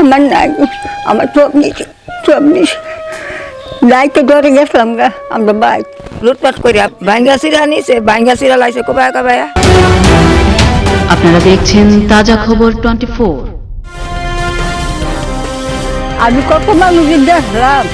আমার নাই আমার চব্বিশ চব্বিশ। যাইতে ধরে গেছিলাম গা আমরা বাইক লুটপাট করিয়া ভাঙ্গা সিরা নিছে ভাঙ্গা সিরা লাইছে কোবায়া কোবায়া আপনারা দেখছেন তাজা খবর টোয়েন্টি ফোর। আমি কত মানুষ দেখলাম।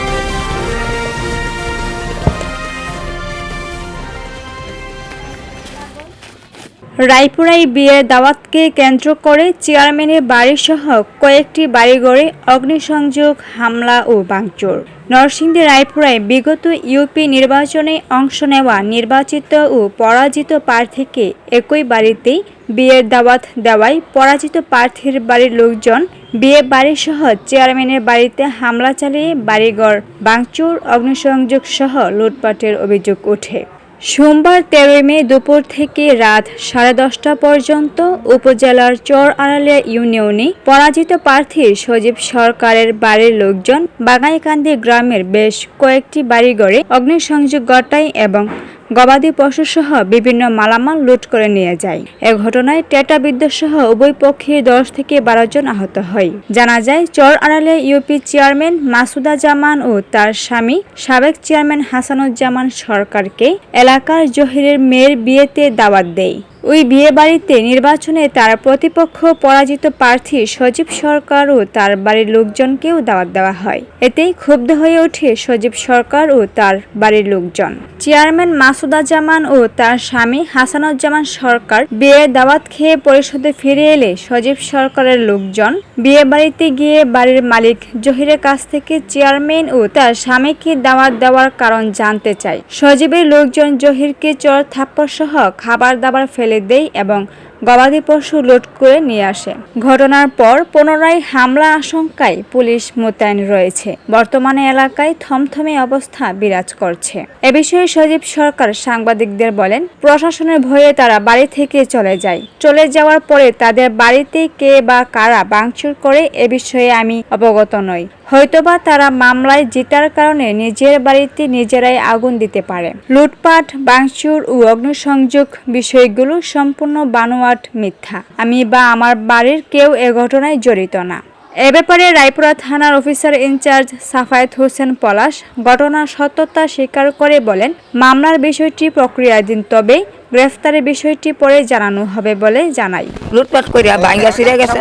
রায়পুরায় বিয়ের দাওয়াতকে কেন্দ্র করে চেয়ারম্যানের বাড়িসহ কয়েকটি বাড়িঘরে অগ্নিসংযোগ, হামলা ও ভাঙচুর। নরসিংদী রায়পুরায় বিগত ইউপি নির্বাচনে অংশ নেওয়া নির্বাচিত ও পরাজিত প্রার্থীকে একই বাড়িতেই বিয়ের দাওয়াত দেওয়ায় পরাজিত প্রার্থীর বাড়ির লোকজন বিয়ে বাড়িসহ চেয়ারম্যানের বাড়িতে হামলা চালিয়ে বাড়িঘর, ভাঙচুর, অগ্নিসংযোগ সহ লুটপাটের অভিযোগ ওঠে। সোমবার তেরোই মে দুপুর থেকে রাত সাড়ে দশটা পর্যন্ত উপজেলার চর আড়ালিয়া ইউনিয়নে পরাজিত প্রার্থীর সজীব সরকারের বাড়ির লোকজন বাগাইকান্দি গ্রামের বেশ কয়েকটি বাড়িঘরে অগ্নিসংযোগ ঘটায় এবং গবাদি পশুসহ বিভিন্ন মালামাল লুট করে নিয়ে যায়। এ ঘটনায় টেটা সহ উভয় পক্ষে দশ থেকে বারো জন আহত হয়। জানা যায়, চর আড়ালে ইউপি চেয়ারম্যান মাসুদা জামান ও তার স্বামী সাবেক চেয়ারম্যান হাসানুজ্জামান সরকারকে এলাকার জহিরের মেয়ের বিয়েতে দাওয়াত দেয়। ওই বিয়ে বাড়িতে নির্বাচনে তার প্রতিপক্ষ পরাজিত প্রার্থী সজীব সরকার ও তার বাড়ির লোকজনকেও দাওয়াত দেওয়া হয়। এতেই ক্ষুব্ধ হয়ে ওঠে সজীব সরকার ও তার বাড়ির লোকজন। চেয়ারম্যান মাসুদা জামান ও তার স্বামী হাসানুজ্জামান সরকার বিয়ের দাওয়াত খেয়ে পরিষদে ফিরে এলে সজীব সরকারের লোকজন বিয়ে বাড়িতে গিয়ে বাড়ির মালিক জহিরের কাছ থেকে চেয়ারম্যান ও তার স্বামীকে দাওয়াত দেওয়ার কারণ জানতে চায়। সজীবের লোকজন জহিরকে চর থাপ্পড় সহ খাবার দাবার ফেলে দেয় এবং গবাদি পশু লুট করে নিয়ে আসে। ঘটনার পর পুনরায় হামলা আশঙ্কায় পুলিশ মোতায়েন রয়েছে। বর্তমানে এলাকায় থমথমে অবস্থা বিরাজ করছে। এ বিষয়ে সজীব সরকার সাংবাদিকদের বলেন, প্রশাসনের ভয়ে তারা বাড়ি থেকে চলে যায়। চলে যাওয়ার পরে তাদের বাড়িতে কে বা কারা ভাঙচুর করে এ বিষয়ে আমি অবগত নই। হয়তোবা তারা মামলায় জেতার কারণে নিজের বাড়িতে নিজেরাই আগুন দিতে পারে। লুটপাট, ভাঙচুর ও অগ্নিসংযোগ বিষয়গুলো সম্পূর্ণ বানোয়াট মিথ্যা। আমি বা আমার বাড়ির কেউ এ ঘটনায় জড়িত না। এ ব্যাপারে রায়পুরা থানার officer in charge Safayet Hossain Palash ঘটনার সত্যতা স্বীকার করে বলেন, মামলার বিষয়টি প্রক্রিয়াধীন, তবে গ্রেফতারের বিষয়টি পরে জানানো হবে বলে জানাই। লুটপাট করিয়া ভাঙ্গা সিরা গেছে।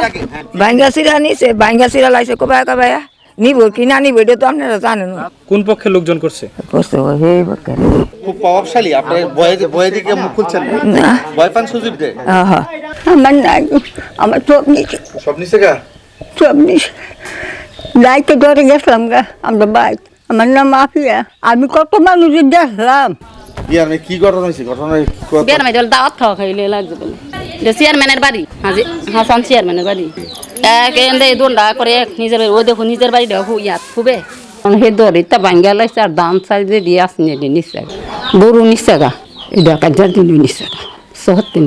ভাঙ্গা সিরা নিছে, ভাঙ্গা সিরা লাইছে কোবায়া কোবায়া নিব কি না নিব এটা তো আপনারা জানেন। কোন পক্ষের লোকজন করছে? করছে বকের খুব প্রভাবশালী বয়ে দিকে মুখ খুলছেন না? ভয় পান সুযোগ আহা আমার নাই। আমার চব্বিশ সব নিচে গা? লাইতে ধরে গেছিলাম গা আমরা বাইক আমার নাম আফিয়া। আমি কত মানুষের দেখলাম। বিয়ার কি ঘটনা হয়েছে? ঘটনা বিয়ার মাইদল দাওয়াত খাওয়া খাইলে লাগছে চেয়ারম্যানের বাড়ি হাসান চেয়ারম্যানের বাড়ি। করে এক নিজের ও দেখো নিজের বাড়ি দেখো ইয়াত খুবে সেই ভাঙ্গা আর দাম সাইজে দিয়ে আসছে এটি নিচ্ছে গরু নিচ্ছে গা। এটা কাজার দিন নিচ্ছে গা। সহত্তে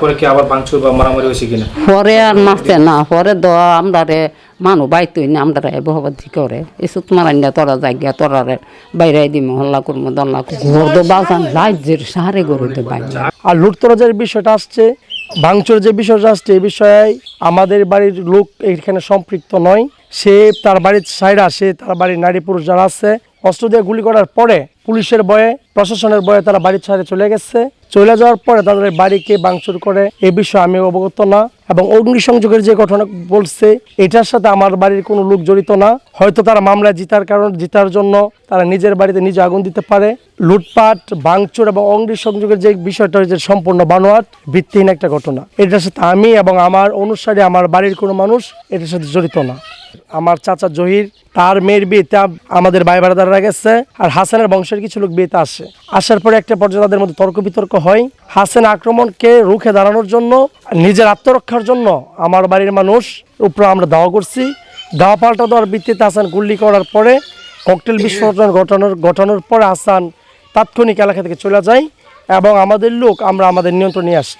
পরে কি আবার ভাঙচুর বা মারামারি হয়েছে কিনা? পরে আর না। পরে দ আমরা রে মানুষ বাইতই না আমরা বহবাদি করে। এসব মারান না তোরা জায়গা তোরা রে বাইরে দিম হল্লা করব দল্লা ঘর তো বাজান রাজ্যের সাহারে গরু তো বাইরে আর লুটতরাজের বিষয়টা আসছে ভাঙচুর যে বিষয়টা আসছে এই বিষয়ে আমাদের বাড়ির লোক এখানে সম্পৃক্ত নয়। সে তার বাড়ির সাইরা সে তার বাড়ির নারী পুরুষ যারা আছে, অস্ত্র দিয়ে গুলি করার পরে পুলিশের বয়ে প্রশাসনের বয়ে তারা বাড়ির ছাড়ে চলে গেছে। চলে যাওয়ার পরে তাদের বাড়িকে বাংচুর করে, এ বিষয়ে আমি অবগত না এবং অগ্নিসংযোগের যে ঘটনা বলছে, এটার সাথে আমার বাড়ির কোনো লোক জড়িত না। হয়তো তারা মামলায় জিতার কারণ জিতার জন্য তারা নিজের বাড়িতে নিজে আগুন দিতে পারে। লুটপাট বাংচুর এবং অগ্নিসংযোগের যে বিষয়টা হচ্ছে সম্পূর্ণ বানোয়াট, ভিত্তিহীন একটা ঘটনা। এটার সাথে আমি এবং আমার অনুসারে, আমার বাড়ির কোনো মানুষ এটার সাথে জড়িত না। আমার চাচা জহির, তার মেয়ের বিয়েতে আমাদের ভাই বারাদাররা গেছে, আর হাসানের বংশের কিছু লোক বিয়েতে আসে। আসার পরে একটা পর্যায়ে তাদের মধ্যে তর্ক বিতর্ক হয়। হাসান আক্রমণকে রুখে দাঁড়ানোর জন্য, নিজের আত্মরক্ষার জন্য আমার বাড়ির মানুষ উপরে আমরা দাওয়া করছি। দাওয়া পাল্টা দেওয়ার ভিত্তিতে হাসান গুল্লি করার পরে, ককটেল বিস্ফোরণ ঘটানোর ঘটানোর পরে হাসান তাৎক্ষণিক এলাকা থেকে চলে যায় এবং আমাদের লোক আমরা আমাদের নিয়ন্ত্রণে আসি।